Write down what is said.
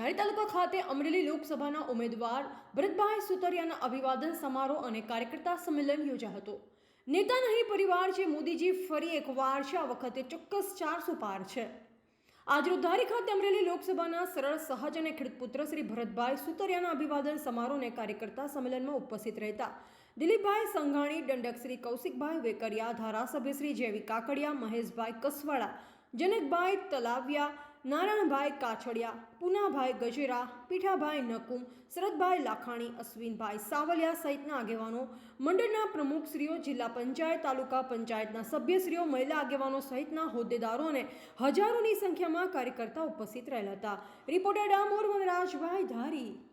ધારી તાલુકા ખાતે અમરેલી લોકસભાના ઉમેદવાર ભરતભાઈ સુતરિયાના અભિવાદન સમારોહ અને કાર્યકર્તા સંમેલન યોજાયો હતો. નેતા નહીં, પરિવાર છે, મોદીજી ફરી એકવાર છે, આ વખતે ચોક્કસ ચારસો પાર છે. આજરોજ ધારી ખાતે અમરેલી લોકસભાના સરળ, સહજ અને ખેડૂતપુત્ર શ્રી ભરતભાઈ સુતરિયાના અભિવાદન સમારોહ અને કાર્યકર્તા સંમેલનમાં ઉપસ્થિત રહેતા દિલીપભાઈ સંઘાણી, દંડક શ્રી કૌશિકભાઈ વેકરિયા, ધારાસભ્ય શ્રી જેવી કાકડિયા, મહેશભાઈ કસવાડા, જનકભાઈ તલાવિયા નારાયણભાઈ કાછડિયા, પૂનાભાઈ ગજેરા, પીઠાભાઈ નકુમ, શરદભાઈ લાખાણી, અશ્વિનભાઈ સાવલિયા સહિતના આગેવાનો, મંડળના પ્રમુખશ્રીઓ જિલ્લા પંચાયત, તાલુકા પંચાયતના સભ્યશ્રીઓ, મહિલા આગેવાનો સહિતના હોદ્દેદારો અને હજારોની સંખ્યામાં કાર્યકર્તા ઉપસ્થિત રહેલા હતા. રિપોર્ટર ડામોર વનરાજભાઈ ધારી.